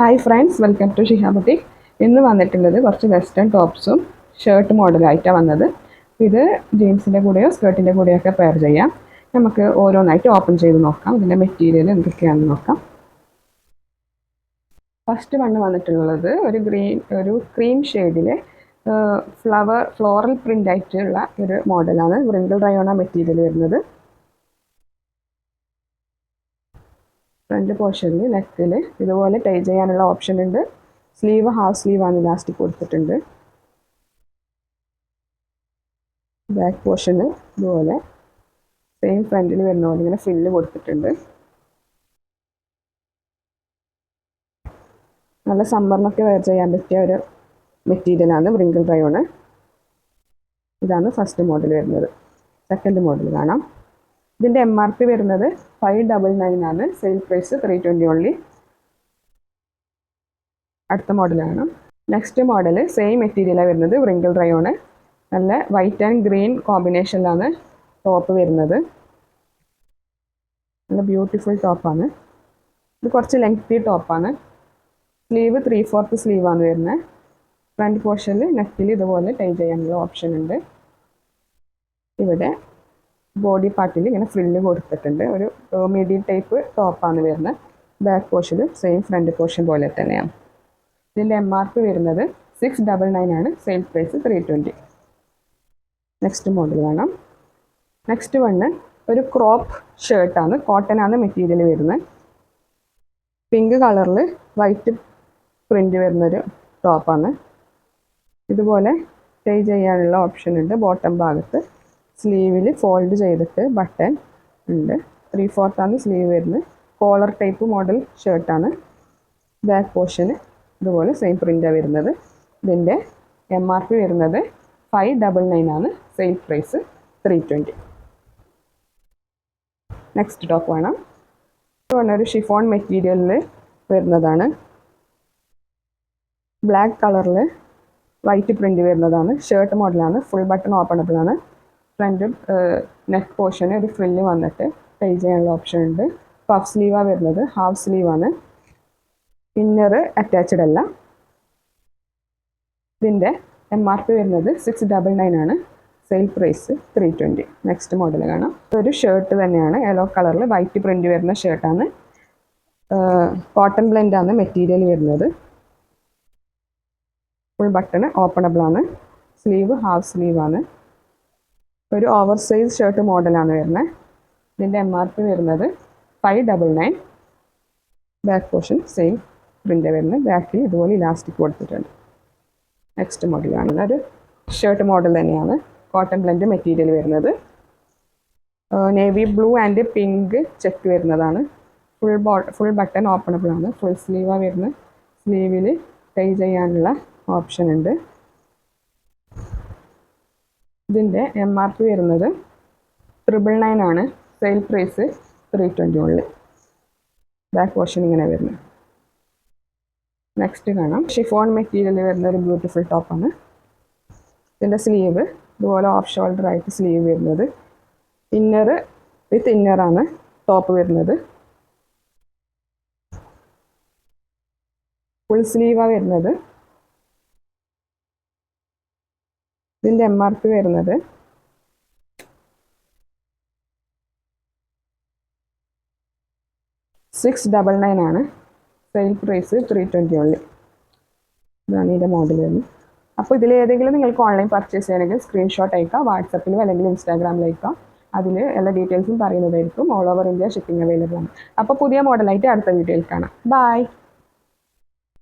Hi friends welcome to Shiha boutique ഇന്ന് വന്നിട്ടുള്ളത് കുറച്ച് വെസ്റ്റേൺ ടോപ്സും ഷർട്ട് മോഡലായിട്ടാണ് വന്നത്. ഇത് ജീൻസിന്റെ കൂടെയോ സ്കേർട്ടിന്റെ കൂടെയോ ഒക്കെ പെയർ ചെയ്യാം. നമുക്ക് ഓരോന്നായിട്ട് ഓപ്പൺ ചെയ്ത് നോക്കാം. ഇതിന്റെ മെറ്റീരിയൽ എന്തൊക്കെയാണെന്ന് നോക്കാം. ഫസ്റ്റ് വണ്ണ് വന്നിട്ടുള്ളത് ഒരു ഗ്രീൻ ഒരു ക്രീം ഷെയ്ഡിൽ ഫ്ലവർ ഫ്ലോറൽ പ്രിന്റ് ആയിട്ടുള്ള ഒരു മോഡലാണ് റിങ്കിൾ റയോണ മെറ്റീരിയൽ വരുന്നത്. ഫ്രണ്ട് പോർഷനിൽ നെക്കിൽ ഇതുപോലെ ടൈ ചെയ്യാനുള്ള ഓപ്ഷൻ ഉണ്ട്. സ്ലീവ് ഹാഫ് സ്ലീവ് ആണ് ഇലാസ്റ്റിക് കൊടുത്തിട്ടുണ്ട്. ബാക്ക് പോർഷന് ഇതുപോലെ സെയിം ഫ്രണ്ടിൽ വരുന്ന പോലെ ഇങ്ങനെ ഫില്ല് കൊടുത്തിട്ടുണ്ട്. നല്ല സമ്മറിനൊക്കെ വെയർ ചെയ്യാൻ പറ്റിയ ഒരു മെറ്റീരിയലാണ് വ്രിങ്കിൾ ഡ്രൈയോണ് ഇതാണ് ഫസ്റ്റ് മോഡൽ വരുന്നത്. സെക്കൻഡ് മോഡൽ കാണാം. ഇതിന്റെ എം ആർ പി വരുന്നത് ഫൈവ് ഡബിൾ നയൻ ആണ്. Sale price three twenty only അടുത്ത മോഡലാണ് നെക്സ്റ്റ് മോഡൽ സെയിം മെറ്റീരിയലാണ് വരുന്നത്. വ്രിങ്കിൾ ഡ്രൈയോണ് നല്ല വൈറ്റ് ആൻഡ് ഗ്രീൻ കോമ്പിനേഷനിലാണ് ടോപ്പ് വരുന്നത്. നല്ല ബ്യൂട്ടിഫുൾ ടോപ്പാണ് ഇത് കുറച്ച് ലെങ്തി ടോപ്പാണ് സ്ലീവ് ത്രീ ഫോർത്ത് സ്ലീവാണ് വരുന്നത്. ഫ്രണ്ട് പോർഷനിൽ നെക്കിൽ ഇതുപോലെ ടൈ ചെയ്യാനുള്ള ഓപ്ഷൻ ഉണ്ട്. ഇവിടെ ബോഡി പാർട്ടിൽ ഇങ്ങനെ ഫ്രില്ല് കൊടുത്തിട്ടുണ്ട്. ഒരു മീഡിയം ടൈപ്പ് ടോപ്പാണ് വരുന്നത്. Back portion same front portion പോലെ തന്നെയാണ് ഇതിന്റെ എം ആർ പി വരുന്നത് സിക്സ് ഡബിൾ നയൻ ആണ്. Sale price three twenty next model വേണം നെക്സ്റ്റ് വണ്ണ് ഒരു ക്രോപ്പ് ഷർട്ടാണ് കോട്ടൺ ആണ് മെറ്റീരിയൽ വരുന്നത്. പിങ്ക് കളറിൽ വൈറ്റ് പ്രിന്റ് വരുന്നൊരു ടോപ്പാണ് ഇതുപോലെ സ്റ്റേ ചെയ്യാനുള്ള ഓപ്ഷൻ ഉണ്ട്. ബോട്ടം ഭാഗത്ത് സ്ലീവിൽ ഫോൾഡ് ചെയ്തിട്ട് ബട്ടൺ ഉണ്ട്. ത്രീ ഫോർത്താണ് സ്ലീവ് വരുന്നത്. കോളർ ടൈപ്പ് മോഡൽ ഷർട്ടാണ് ബാക്ക് പോർഷന് ഇതുപോലെ സെയിം പ്രിന്റാണ് വരുന്നത്. ഇതിന്റെ എം ആർ പി വരുന്നത് ഫൈവ് ഡബിൾ നയൻ ആണ്. Sale price three twenty next top വേണം ഒരു ഷിഫോൺ മെറ്റീരിയലിൽ വരുന്നതാണ്. ബ്ലാക്ക് കളറിൽ വൈറ്റ് പ്രിന്റ് വരുന്നതാണ്. ഷർട്ട് മോഡലാണ് ഫുൾ ബട്ടൺ ഓപ്പണബിൾ ആണ് ഫ്രണ്ട് നെക്ക് പോർഷന് ഒരു ഫ്രില്ല് വന്നിട്ട് ടൈ ചെയ്യാനുള്ള ഓപ്ഷൻ ഉണ്ട്. പഫ് സ്ലീവാണ് വരുന്നത് ഹാഫ് സ്ലീവാണ് ഇന്നർ അറ്റാച്ച്ഡ് അല്ല. ഇതിന്റെ എം ആർ പി വരുന്നത് സിക്സ് ഡബിൾ നയൻ ആണ്. Sale price three twenty next model കാണാം. ഇതൊരു ഷർട്ട് തന്നെയാണ്. യെല്ലോ കളറിൽ വൈറ്റ് പ്രിന്റ് വരുന്ന ഷർട്ടാണ് കോട്ടൺ ബ്ലെൻഡാണ് മെറ്റീരിയൽ വരുന്നത്. ഫുൾ ബട്ടൺ ഓപ്പണബിളാണ് സ്ലീവ് ഹാഫ് സ്ലീവാണ് ഒരു ഓവർ സൈസ് ഷർട്ട് മോഡലാണ് വരുന്നത്. ഇതിന്റെ എം ആർ പി വരുന്നത് five double nine back portion same print വരുന്നത്. ബാക്കിൽ ഇതുപോലെ ഇലാസ്റ്റിക് കൊടുത്തിട്ടുണ്ട്. നെക്സ്റ്റ് മോഡൽ മോഡലാണ് ഒരു ഷർട്ട് മോഡൽ തന്നെയാണ്. കോട്ടൺ ബ്ലെൻഡ് മെറ്റീരിയൽ വരുന്നത്. Navy blue and pink check വരുന്നതാണ്. ഫുൾ ബോ ഫുൾ ബട്ടൺ ഓപ്പണബിൾ ആണ്. ഫുൾ സ്ലീവാണ് വരുന്നത്. സ്ലീവിൽ ടൈ ചെയ്യാനുള്ള ഓപ്ഷൻ ഉണ്ട്. ഇതിന്റെ എം ആർ പി വരുന്നത് ട്രിപ്പിൾ നയൻ ആണ്. സെയിൽ പ്രൈസ് ത്രീ ട്വന്റി ഉള്ളിൽ ബാക്ക് പോർഷൻ ഇങ്ങനെ വരുന്നത് നെക്സ്റ്റ് കാണാം. ഷിഫോൺ മെറ്റീരിയലിൽ വരുന്ന ഒരു ബ്യൂട്ടിഫുൾ ടോപ്പാണ് ഇതിന്റെ സ്ലീവ് ഇതുപോലെ ഓഫ് ഷോൾഡർ ആയിട്ട് സ്ലീവ് വരുന്നത്. ഇന്നർ വിത്ത് ഇന്നറാണ് ടോപ്പ് വരുന്നത്. ഫുൾ സ്ലീവാണ് വരുന്നത്. ഇതിന്റെ എം ആർ പി വരുന്നത്. സിക്സ് ഡബിൾ നയൻ ആണ്. Sale price three twenty only ഇതാണ് ഇതിന്റെ മോഡൽ വരുന്നത്. അപ്പോൾ ഇതിൽ ഏതെങ്കിലും നിങ്ങൾക്ക് ഓൺലൈൻ പർച്ചേസ് ചെയ്യണമെങ്കിൽ സ്ക്രീൻഷോട്ട് അയക്കാം വാട്സപ്പിലും അല്ലെങ്കിൽ ഇൻസ്റ്റാഗ്രാമിൽ അയക്കുക അതിൽ എല്ലാ ഡീറ്റെയിൽസും പറയുന്നതായിരിക്കും. All over India shipping available ആണ്. അപ്പോൾ പുതിയ മോഡലായിട്ട് അടുത്ത വീഡിയോയിൽ കാണാം. ബൈ